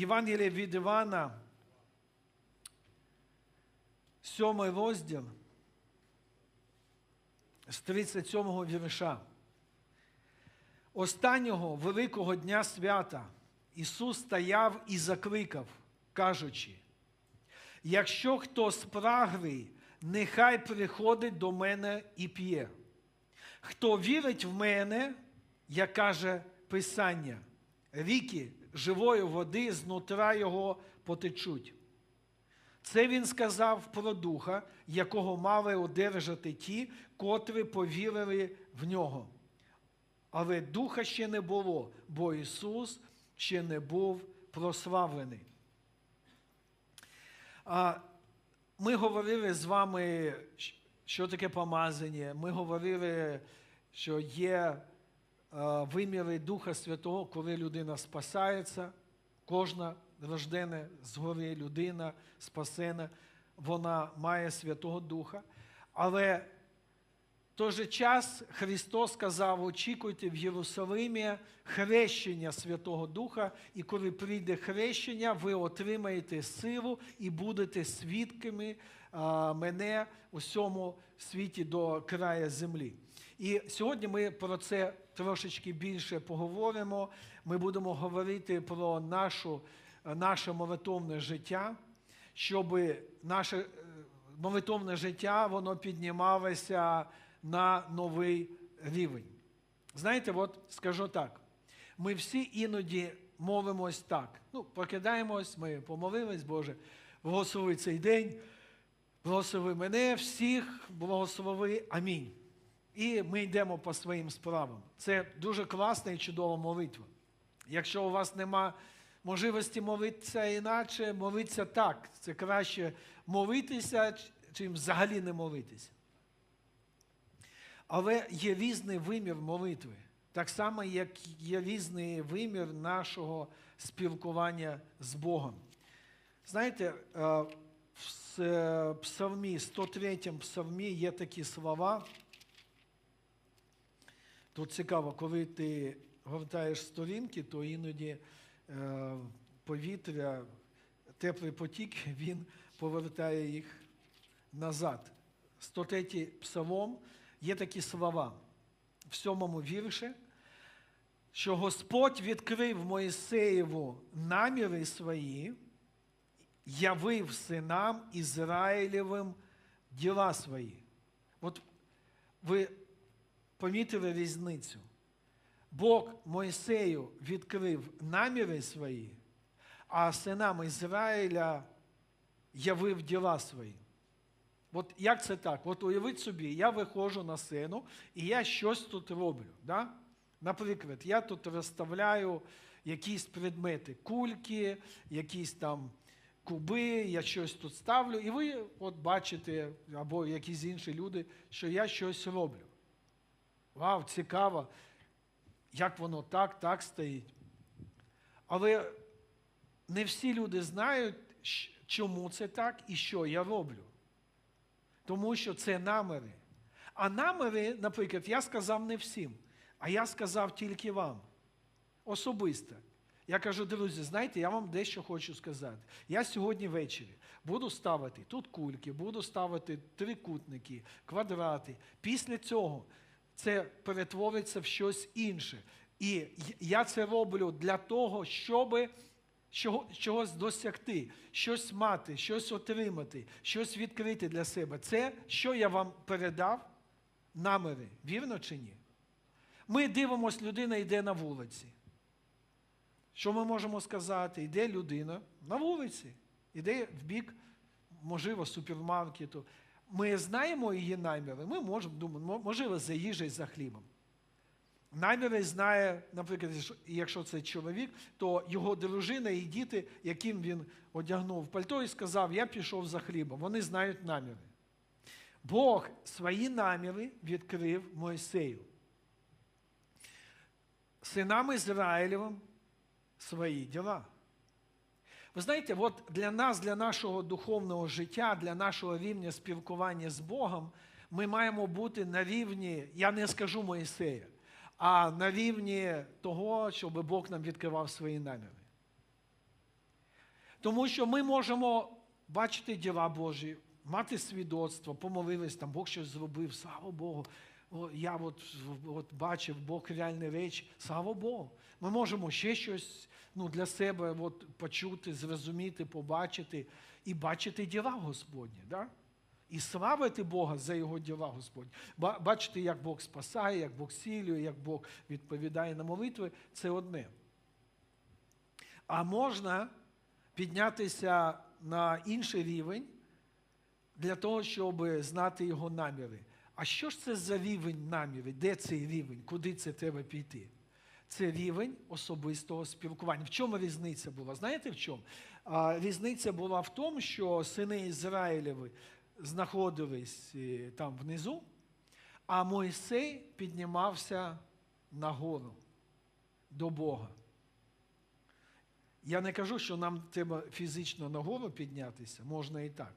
Євангелія від Івана, сьомий розділ з 37 вірша. Останнього великого дня свята Ісус стояв і закликав, кажучи, якщо хто спраглий, нехай приходить до мене і п'є. Хто вірить в мене, як каже Писання, ріки живої води знутра його потечуть. Це він сказав про духа, якого мали одержати ті, котрі повірили в нього. Але духа ще не було, бо Ісус ще не був прославлений. Ми говорили з вами, що таке помазання. Ми говорили, що є виміри Духа Святого, коли людина спасається, кожна рождена згори людина спасена, вона має Святого Духа. Але той же час Христос сказав, очікуйте в Єрусалимі хрещення Святого Духа, і коли прийде хрещення, ви отримаєте силу і будете свідками мене у всьому світі до краю землі. І сьогодні ми про це трошечки більше поговоримо. Ми будемо говорити про нашу, наше молитовне життя, щоб наше е, молитовне життя воно піднімалося на новий рівень. Знаєте, от скажу так: ми всі іноді молимось так. Ну, прокидаємось, ми помолились, Боже, благослови цей день, благослови мене, всіх, благослови, амінь. І ми йдемо по своїм справам. Це дуже класна і чудова молитва. Якщо у вас нема можливості молитися іначе, молитися так. Це краще молитися, чим взагалі не молитися. Але є різний вимір молитви, так само, як є різний вимір нашого спілкування з Богом. Знаєте, в псалмі, 103 псалмі є такі слова. Тут цікаво, коли ти гортаєш сторінки, то іноді е, повітря, теплий потік, він повертає їх назад. 103 псалом є такі слова в сьомому вірші, що Господь відкрив Моїсеєву наміри свої, явив синам Ізраїлевим діла свої. От ви помітили різницю. Бог Мойсею відкрив наміри свої, а синам Ізраїля явив діла свої. От як це так? От уявіть собі, я виходжу на сцену і я щось тут роблю. Да? Наприклад, я тут розставляю якісь предмети, кульки, якісь там куби, я щось тут ставлю, і ви от бачите, або якісь інші люди, що я щось роблю. Вау, цікаво, як воно так, так стоїть. Але не всі люди знають, чому це так і що я роблю. Тому що це наміри. А наміри, наприклад, я сказав не всім, а я сказав тільки вам. Особисто. Я кажу, друзі, знаєте, я вам дещо хочу сказати. Я сьогодні ввечері буду ставити тут кульки, буду ставити трикутники, квадрати. Після цього це перетвориться в щось інше. І я це роблю для того, щоб чогось досягти, щось мати, щось отримати, щось відкрити для себе. Це, що я вам передав, наміри. Вірно чи ні? Ми дивимося, людина йде на вулиці. Що ми можемо сказати? Йде людина на вулиці, йде в бік, можливо, супермаркету. Ми знаємо її наміри, ми можемо думати, можливо, за їжею, за хлібом. Наміри знає, наприклад, якщо це чоловік, то його дружина і діти, яким він одягнув пальто і сказав, я пішов за хлібом. Вони знають наміри. Бог свої наміри відкрив Мойсею. Синам Ізраїлевим свої діла. Ви знаєте, от для нас, для нашого духовного життя, для нашого рівня спілкування з Богом, ми маємо бути на рівні, я не скажу Моїсея, а на рівні того, щоб Бог нам відкривав свої наміри. Тому що ми можемо бачити діла Божі, мати свідоцтво, помолились, там Бог щось зробив, слава Богу. Я от, от бачив Бог реальні речі, слава Богу. Ми можемо ще щось ну, для себе от, почути, зрозуміти, побачити і бачити діла Господні. Да? І славити Бога за Його діла Господні. Ба- Бачити, як Бог спасає, як Бог сілює, як Бог відповідає на молитви це одне. А можна піднятися на інший рівень для того, щоб знати його наміри. А що ж це за рівень наміри? Де цей рівень? Куди це треба піти? Це рівень особистого спілкування. В чому різниця була? Знаєте в чому? Різниця була в тому, що сини Ізраїлєві знаходились е, там внизу, а Мойсей піднімався нагору до Бога. Я не кажу, що нам треба фізично нагору піднятися, можна і так.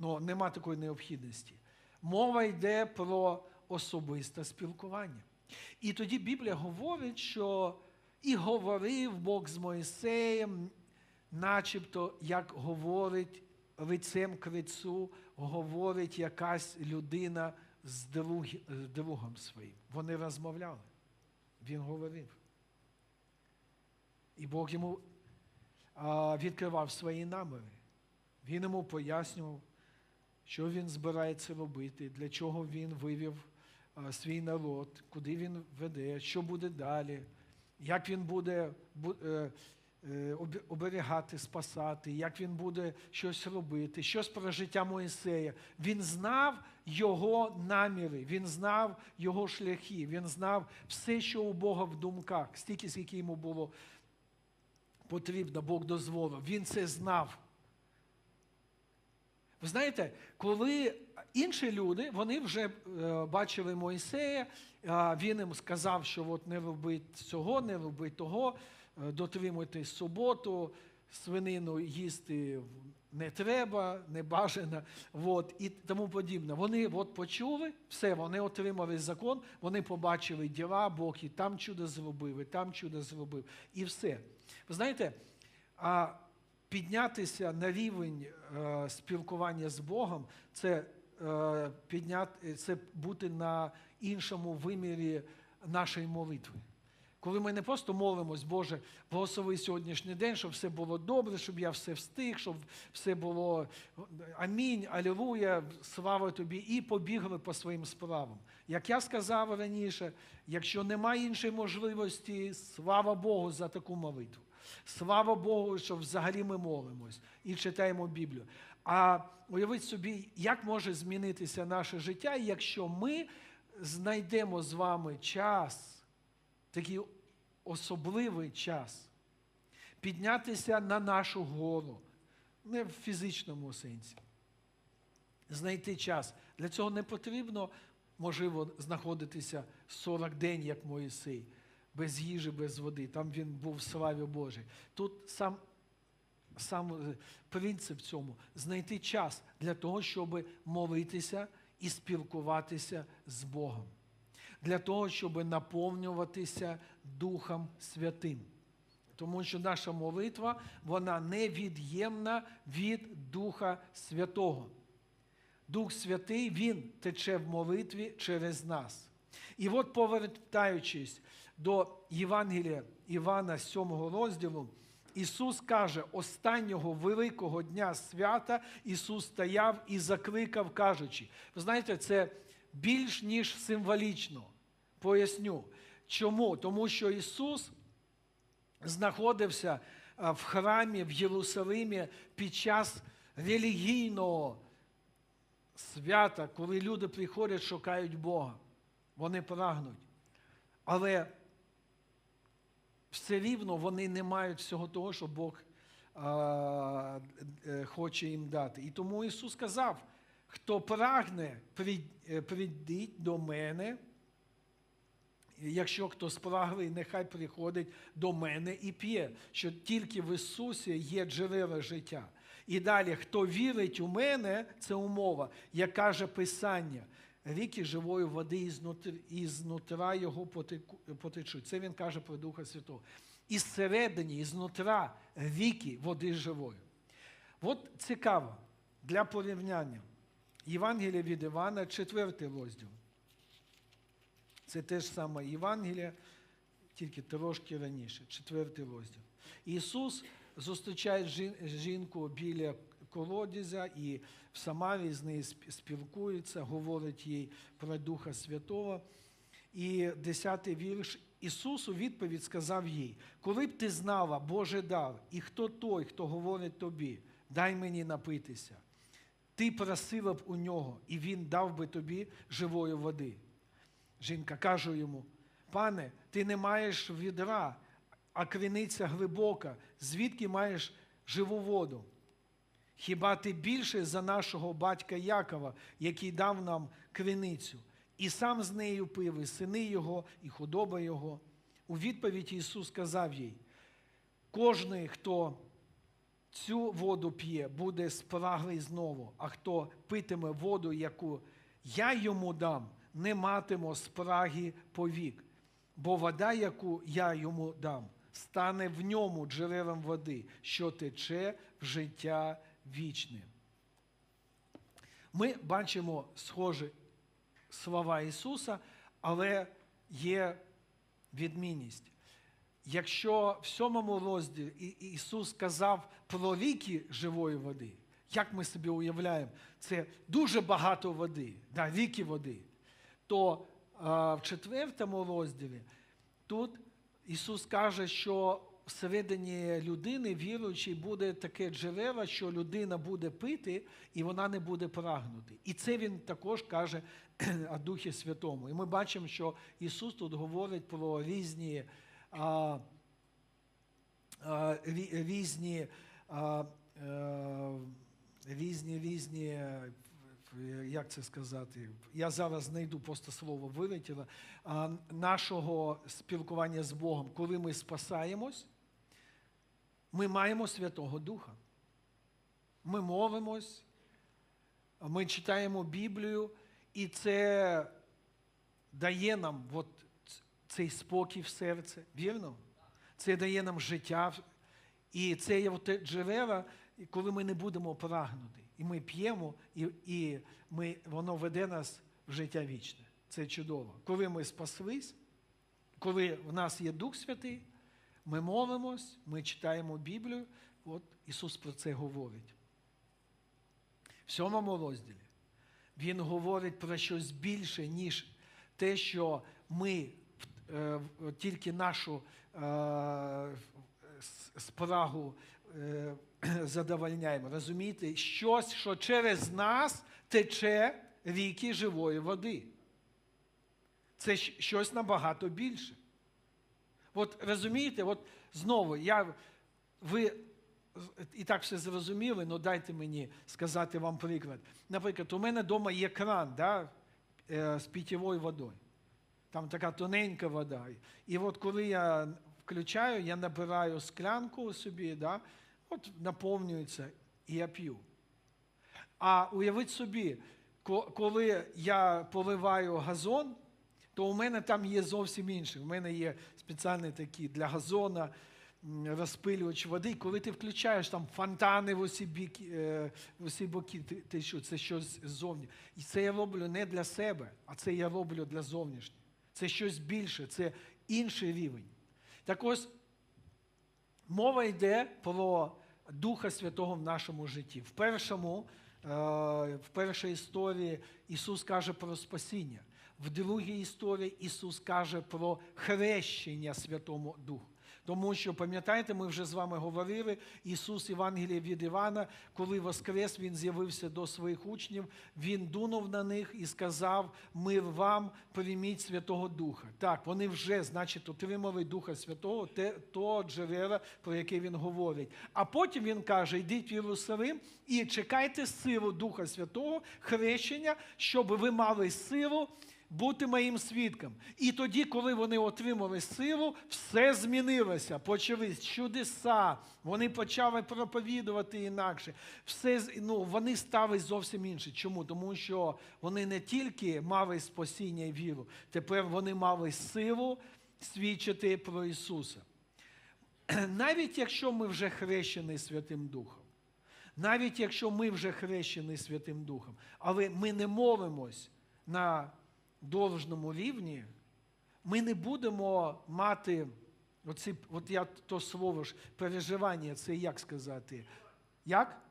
але нема такої необхідності. Мова йде про особисте спілкування. І тоді Біблія говорить, що і говорив Бог з Моїсеєм, начебто, як говорить лицем к лицю, говорить якась людина з, друг, другом своїм. Вони розмовляли. Він говорив. І Бог йому відкривав свої наміри. Він йому пояснював, що він збирається робити, для чого він вивів свій народ, куди він веде, що буде далі, як він буде бу- е, оберігати, спасати, як він буде щось робити, щось про життя Моїсея. Він знав його наміри, він знав його шляхи, він знав все, що у Бога в думках, стільки, скільки йому було потрібно, Бог дозволив. Він це знав. Ви знаєте, коли інші люди, вони вже е, бачили Моїсея, е, він їм сказав, що от не робить цього, не робить того, е, дотримуйтесь суботу, свинину їсти не треба, не бажано, от, і тому подібне. Вони от почули, все, вони отримали закон, вони побачили діла, Бог і там чудо зробив, і там чудо зробив, і все. Ви знаєте, а піднятися на рівень е, спілкування з Богом, це, е, підняти, це бути на іншому вимірі нашої молитви. Коли ми не просто молимось, Боже, благослови сьогоднішній день, щоб все було добре, щоб я все встиг, щоб все було амінь, алілуя, слава тобі, і побігли по своїм справам. Як я сказав раніше, якщо немає іншої можливості, слава Богу за таку молитву. Слава Богу, що взагалі ми молимось і читаємо Біблію. А уявіть собі, як може змінитися наше життя, якщо ми знайдемо з вами час, такий особливий час, піднятися на нашу гору, не в фізичному сенсі. Знайти час. Для цього не потрібно, можливо, знаходитися 40 день, як Моїсей без їжі, без води. Там він був в славі Божій. Тут сам, сам е, принцип цьому знайти час для того, щоб молитися і спілкуватися з Богом. Для того, щоб наповнюватися Духом Святим. Тому що наша молитва, вона невід'ємна від Духа Святого. Дух Святий, Він тече в молитві через нас. І от, повертаючись до Євангелія Івана 7 розділу, Ісус каже, останнього великого дня свята Ісус стояв і закликав, кажучи, ви знаєте, це більш ніж символічно. Поясню. Чому? Тому що Ісус знаходився в храмі в Єрусалимі під час релігійного свята, коли люди приходять, шукають Бога. Вони прагнуть. Але все рівно вони не мають всього того, що Бог а, е, хоче їм дати. І тому Ісус сказав, хто прагне, прийдіть до мене. Якщо хто спраглий, нехай приходить до мене і п'є, що тільки в Ісусі є джерела життя. І далі, хто вірить у мене, це умова, як каже Писання, ріки живої води ізнутра його потечуть. Це він каже про Духа Святого. І зсередині, ізнутра ріки води живої. От цікаво для порівняння. Євангелія від Івана, четвертий розділ. Це те ж саме Євангелія, тільки трошки раніше, четвертий розділ. Ісус зустрічає жінку біля колодязя і в Самарії з нею спілкується, говорить їй про Духа Святого. І десятий вірш. Ісус у відповідь сказав їй: Коли б ти знала Божий дар, і хто той, хто говорить тобі, дай мені напитися. Ти просила б у нього, і він дав би тобі живої води. Жінка каже йому: Пане, ти не маєш відра, а криниця глибока, звідки маєш живу воду? Хіба ти більше за нашого батька Якова, який дав нам криницю, і сам з нею пив, і сини його, і худоба його? У відповідь Ісус сказав їй: кожний, хто цю воду п'є, буде спраглий знову, а хто питиме воду, яку я йому дам, не матиме спраги повік. Бо вода, яку я йому дам, стане в ньому джерелом води, що тече в життя вічне. Ми бачимо схожі слова Ісуса, але є відмінність. Якщо в сьомому розділі Ісус сказав про ріки живої води, як ми собі уявляємо, це дуже багато води, да, ріки води, то а, в четвертому розділі тут Ісус каже, що всередині людини, віруючий, буде таке джерело, що людина буде пити і вона не буде прагнути. І це він також каже о Духі Святому. І ми бачимо, що Ісус тут говорить про різні. Різні, а, е, різні, різні, як це сказати, я зараз знайду просто слово вилетіло, нашого спілкування з Богом, коли ми спасаємось, ми маємо Святого Духа. Ми молимось, ми читаємо Біблію, і це дає нам от цей спокій в серце, вірно? Це дає нам життя. І це є джерела, коли ми не будемо прагнути. І ми п'ємо, і, і ми, воно веде нас в життя вічне. Це чудово. Коли ми спаслись, коли в нас є Дух Святий, ми молимось, ми читаємо Біблію, от Ісус про це говорить. В сьомому розділі Він говорить про щось більше, ніж те, що ми тільки нашу е, спрагу е, задовольняємо. Розумієте, щось, що через нас тече ріки живої води. Це щось набагато більше. От розумієте, от знову я, ви і так все зрозуміли, але дайте мені сказати вам приклад. Наприклад, у мене вдома є кран да, е, з питьовою водою. Там така тоненька вода. І от коли я включаю, я набираю склянку собі, да, от наповнюється, і я п'ю. А уявіть собі, коли я поливаю газон, то у мене там є зовсім інше. У мене є спеціальний такий для газона розпилювач води. Коли ти включаєш там фонтани в усі, біки, е, в усі боки, ти, ти що, це щось ззовні. І це я роблю не для себе, а це я роблю для зовнішнього. Це щось більше, це інший рівень. Так ось мова йде про Духа Святого в нашому житті. В першому, е, в першій історії Ісус каже про спасіння. В другій історії Ісус каже про хрещення Святому Духу. Тому що, пам'ятаєте, ми вже з вами говорили, Ісус Євангелія від Івана, коли воскрес, Він з'явився до своїх учнів, Він дунув на них і сказав, мир вам, прийміть Святого Духа. Так, вони вже, значить, отримали Духа Святого, те, то джерела, про яке він говорить. А потім він каже: йдіть в Єрусалим і чекайте силу Духа Святого, хрещення, щоб ви мали силу бути моїм свідком. І тоді, коли вони отримали силу, все змінилося. Почались чудеса, вони почали проповідувати інакше. Все, ну, вони стали зовсім інші. Чому? Тому що вони не тільки мали спасіння і віру, тепер вони мали силу свідчити про Ісуса. Навіть якщо ми вже хрещені Святим Духом, Навіть якщо ми вже хрещені Святим Духом, але ми не молимось на должному рівні, ми не будемо мати оці, от я то слово ж переживання, це як сказати? Як?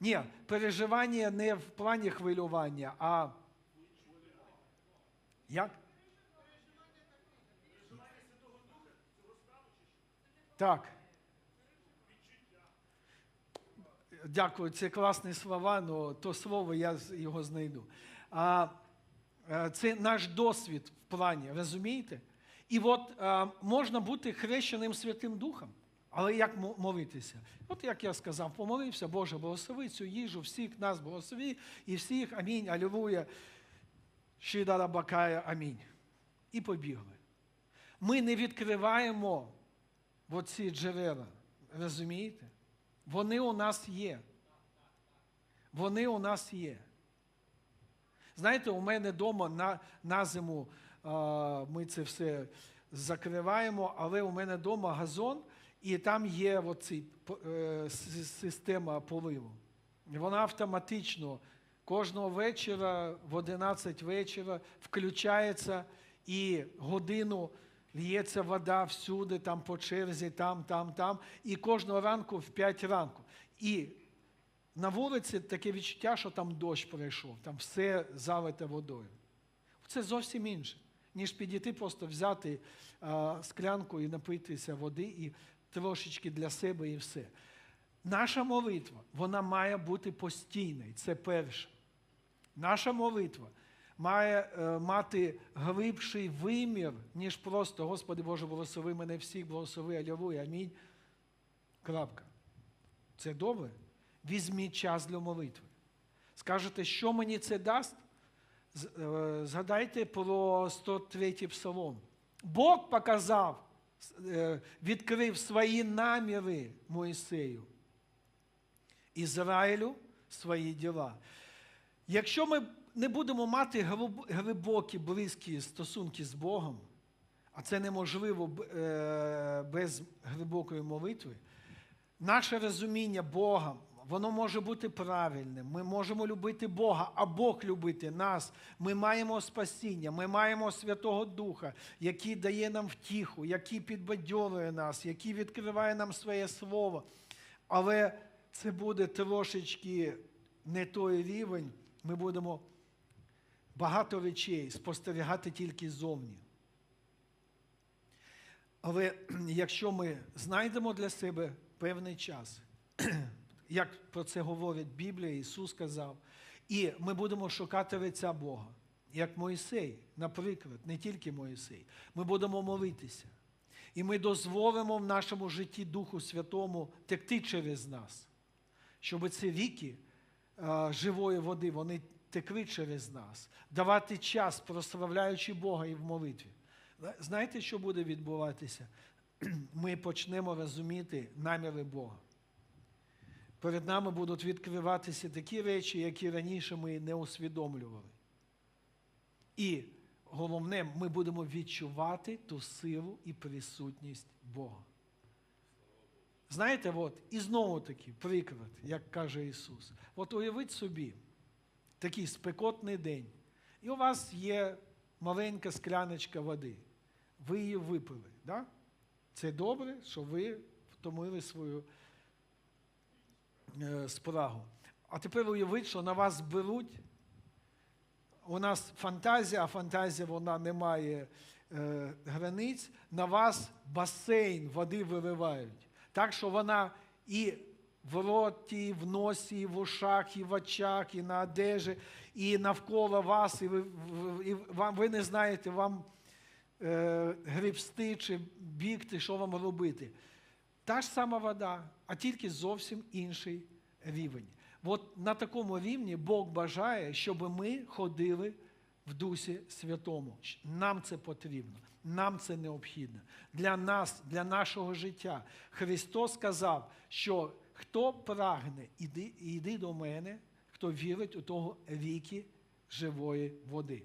Ні, переживання не в плані хвилювання, а як? Так. Дякую, це класні слова, але то слово я його знайду. А, е, це наш досвід в плані, розумієте? І от е, можна бути хрещеним Святим Духом, але як молитися? От як я сказав, помолився, Боже, благослови цю їжу, всіх нас благослови і всіх, амінь, алілуя, щидара бакая, амінь. І побігли. Ми не відкриваємо оці джерела, розумієте? Вони у нас є. Вони у нас є. Знаєте, у мене вдома на, на зиму а, ми це все закриваємо, але у мене вдома газон, і там є оці, е, система поливу. Вона автоматично кожного вечора в 11 вечора включається і годину лється вода всюди, там по черзі, там, там, там. І кожного ранку в 5 ранку. І на вулиці таке відчуття, що там дощ пройшов, там все залите водою. Це зовсім інше, ніж підійти, просто взяти а, склянку і напитися води, і трошечки для себе і все. Наша молитва, вона має бути постійною, це перше. Наша молитва має е, мати глибший вимір, ніж просто Господи Боже, благослови мене всіх, благослови, алілуя, амінь. Крапка. Це добре? Візьміть час для молитви. Скажете, що мені це дасть? Е, Згадайте про 103 псалом. Бог показав, е, відкрив свої наміри Моїсею. Ізраїлю свої діла. Якщо ми не будемо мати глибокі, близькі стосунки з Богом, а це неможливо е, без глибокої молитви, наше розуміння Бога, воно може бути правильним. Ми можемо любити Бога, а Бог любити нас. Ми маємо спасіння, ми маємо Святого Духа, який дає нам втіху, який підбадьорює нас, який відкриває нам своє слово. Але це буде трошечки не той рівень. Ми будемо багато речей спостерігати тільки ззовні. Але якщо ми знайдемо для себе певний час, як про це говорить Біблія, Ісус сказав, і ми будемо шукати лиця Бога, як Моїсей, наприклад, не тільки Моїсей, ми будемо молитися. І ми дозволимо в нашому житті Духу Святому текти через нас, щоб ці ріки а, живої води, вони текли через нас, давати час, прославляючи Бога і в молитві. Знаєте, що буде відбуватися? Ми почнемо розуміти наміри Бога. Перед нами будуть відкриватися такі речі, які раніше ми не усвідомлювали. І головне, ми будемо відчувати ту силу і присутність Бога. Знаєте, от, і знову таки приклад, як каже Ісус. От уявіть собі, такий спекотний день, і у вас є маленька скляночка води. Ви її випили. Да? Це добре, що ви втомили свою е, спрагу. А тепер уявіть, що на вас беруть. У нас фантазія, а фантазія вона не має е, границь. На вас басейн води виливають. Так що вона і в роті, в носі, і в ушах, і в очах, і на одежі, і навколо вас, і ви, і вам, ви не знаєте, вам е, гребсти чи бігти, що вам робити. Та ж сама вода, а тільки зовсім інший рівень. От на такому рівні Бог бажає, щоб ми ходили в Дусі Святому. Нам це потрібно, нам це необхідно. Для нас, для нашого життя. Христос сказав, що хто прагне, іди, іди до мене, хто вірить у того ріки живої води.